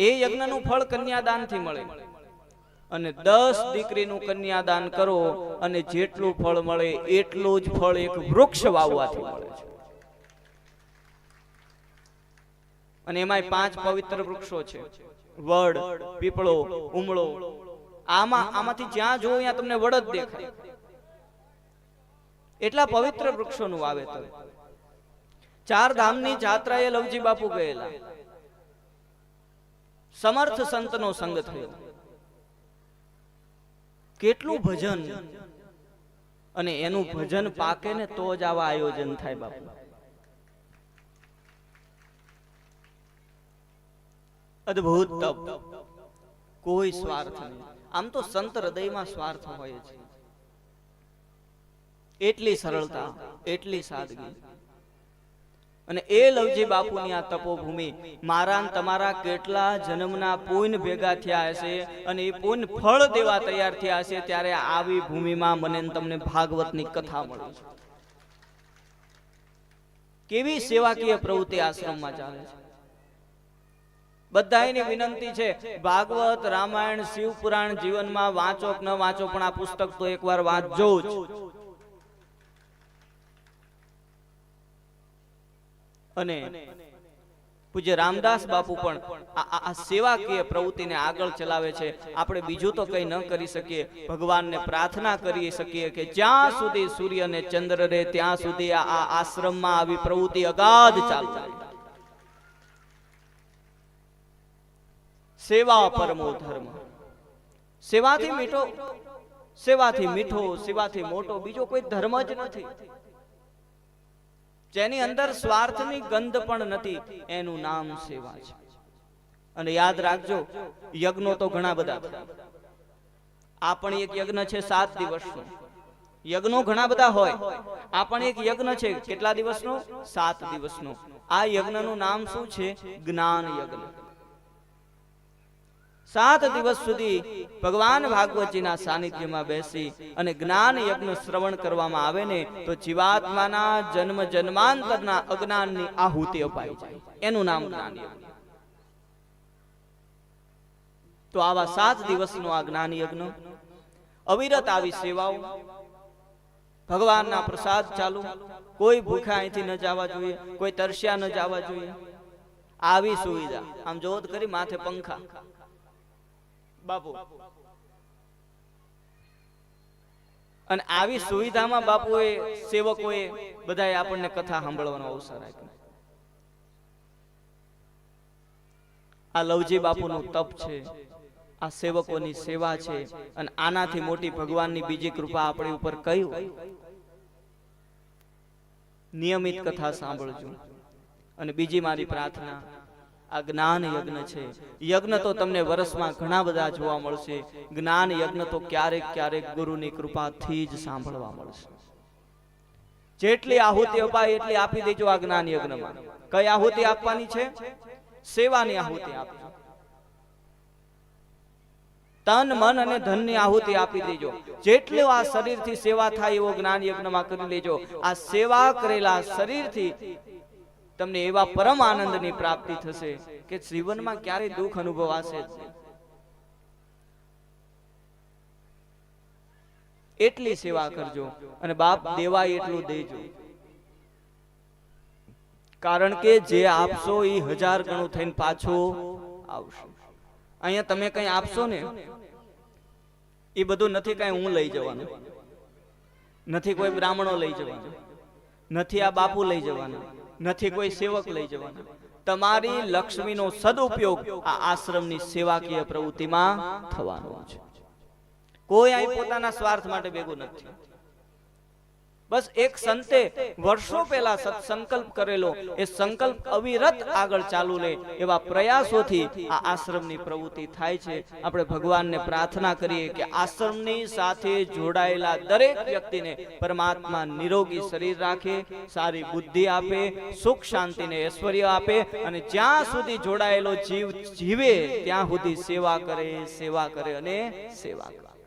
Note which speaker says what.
Speaker 1: એ યજ્ઞનું ફળ કન્યાદાનથી મળે. અને દસ દીકરીનું કન્યાદાન કરો અને જેટલું ફળ મળે એટલું જ ફળ એક વૃક્ષ વાવવાથી મળે છે. અને એમાંય પાંચ પવિત્ર વૃક્ષો છે. વડ, પીપળો, ઉમળો. આમાં, આમાંથી જ્યાં જોવો ત્યાં તમને વડ જ દેખાય. એટલા પવિત્ર વૃક્ષોનું વાવેતર. ચાર ધામની જાત્રાએ લવજી બાપુ ગયેલા. સમર્થ સંતનો સંગ થયો. કેટલું ભજન અને એનું ભજન પાકે ને તો જ આવા આયોજન થાય બાપુ. અદ્ભુત તપ. કોઈ સ્વાર્થ નહીં. આમ તો સંત હૃદયમાં સ્વાર્થ હોય છે. એટલી સરળતા, એટલી સાદગી. અને એ લવજી બાપુની આ તપોભૂમિ મારા તમારા કેટલા જન્મના પૂન ભેગા થયા હશે અને એ પૂન ફળ દેવા તૈયાર થયા હશે ત્યારે આવી ભૂમિમાં મને તમને ભાગવતની કથા મળી છે. કેવી સેવાકીય પ્રવૃત્તિ આશ્રમમાં ચાલે છે? બધાની વિનંતી છે, ભાગવત, રામાયણ, શિવપુરાણ જીવનમાં વાંચો કે ન વાંચો, પણ આ પુસ્તક તો એકવાર વાંચજો જ. અને પૂજ્ય રામદાસ બાપુ પણ આ- સેવાકીય પ્રવૃત્તિને આગળ ચલાવે છે. આપણે બીજું તો કંઈ ન કરી શકીએ. ભગવાનને પ્રાર્થના કરી શકીએ કે જ્યાં સુધી સૂર્ય અને ચંદ્ર રહે, ત્યાં સુધી આ આશ્રમમાં આવી પ્રવૃત્તિ અગાધ ચાલતા. સેવા પરમો ધર્મ. સેવાથી મીઠો સેવાથી મીઠો, સેવાથી મોટો બીજો કોઈ ધર્મ જ નથી. જેની અંદર સ્વાર્થની ગંધ પણ નથી, એનું નામ સેવા છે. અને યાદ રાખજો, યજ્ઞો તો ઘણા બધા. આ પણ એક યજ્ઞ છે સાત દિવસનો. યજ્ઞો ઘણા બધા હોય. આ પણ એક યજ્ઞ છે કેટલા દિવસનો? સાત દિવસનો. આ યજ્ઞનું નામ શું છે? જ્ઞાન યજ્ઞ. સાત દિવસ સુધી ભગવાન ભાગવતજીના સાનિધ્યમાં બેસી અને જ્ઞાન યજ્ઞ શ્રવણ કરવામાં આવે ને, તો જીવાત્માના જન્મ જન્માંતરના અજ્ઞાનની આહુતિ અપાઈ જાય. એનું નામ જ્ઞાન તો આવા સાત દિવસનો આ જ્ઞાન યજ્ઞ અવિરત આવી સેવાઓ, ભગવાનના પ્રસાદ ચાલુ, કોઈ ભૂખા અહીંથી ન જવા જોઈએ, કોઈ તરસ્યા ન જવા જોઈએ, આવી સુવિધા. આમ જોત કરી માથે પંખા. બાપુ. અને આવી સુવિધામાં બાપુએ સેવકોએ બધાએ આપણને કથા સાંભળવાનો અવસર આપ્યો. આ લવજી બાપુનું તપ છે. આ સેવકોની સેવા છે અને આનાથી મોટી ભગવાનની બીજી કૃપા આપણી ઉપર કહ્યું નિયમિત કથા સાંભળજો. અને બીજી મારી પ્રાર્થના આ જ્ઞાન યજ્ઞ છે. યજ્ઞ તો તમને વર્ષમાં ઘણા બધા જોવા મળશે. જ્ઞાન યજ્ઞ તો ક્યારેક ક્યારેક ગુરુની કૃપાથી જ સાંભળવા મળશે. જેટલી આહુતિ અપાય એટલી આપી દેજો આ જ્ઞાન યજ્ઞમાં. કઈ આહુતિ આપવાની છે? સેવાની આહુતિ આપજો તન, મન અને ધનની આહુતિ આપી દેજો. જેટલો આ શરીરથી સેવા થાય એવો જ્ઞાન યજ્ઞમાં કરી લેજો. આ સેવા કરેલા શરીરથી તમને એવા પરમ આનંદની પ્રાપ્તિ થશે કે જીવનમાં ક્યારેય દુઃખ અનુભવાશે. એટલી સેવા કરજો અને બાપ દેવાય એટલું દેજો. કારણ કે જે આપશો એ હજાર ગણું થઈને પાછું આવશે. અહીંયા તમે કઈ આપશો ને? એ બધું નથી કઈ હું લઈ જવાનું. નથી કોઈ બ્રાહ્મણો લઈ જવાનું. નથી આ બાપુ લઈ જવાના. નથી કોઈ સેવક લઈ જવાના. તમારી લક્ષ્મીનો સદુપયોગ આ આશ્રમની સેવાકીય પ્રવૃત્તિમાં થવાનો છે. કોઈ અહીં પોતાના સ્વાર્થ માટે ભેગું નથી. બસ એક સંતે વર્ષો પહેલા સત્સંકલ્પ કરેલો. એ સંકલ્પ અવિરત આગળ ચાલુ લે એવા પ્રયાસોથી આ આશ્રમની પ્રવૃત્તિ થાય છે. આપણે ભગવાનને પ્રાર્થના કરીએ કે આશ્રમની સાથે જોડાયેલા દરેક વ્યક્તિને પરમાત્મા નિરોગી શરીર રાખે, સારી બુદ્ધિ આપે, સુખ શાંતિને ઐશ્વર્ય આપે અને જ્યાં સુધી જોડાયેલો જીવ જીવે, ત્યાં સુધી સેવા કરે સેવા કરે અને સેવા કરે.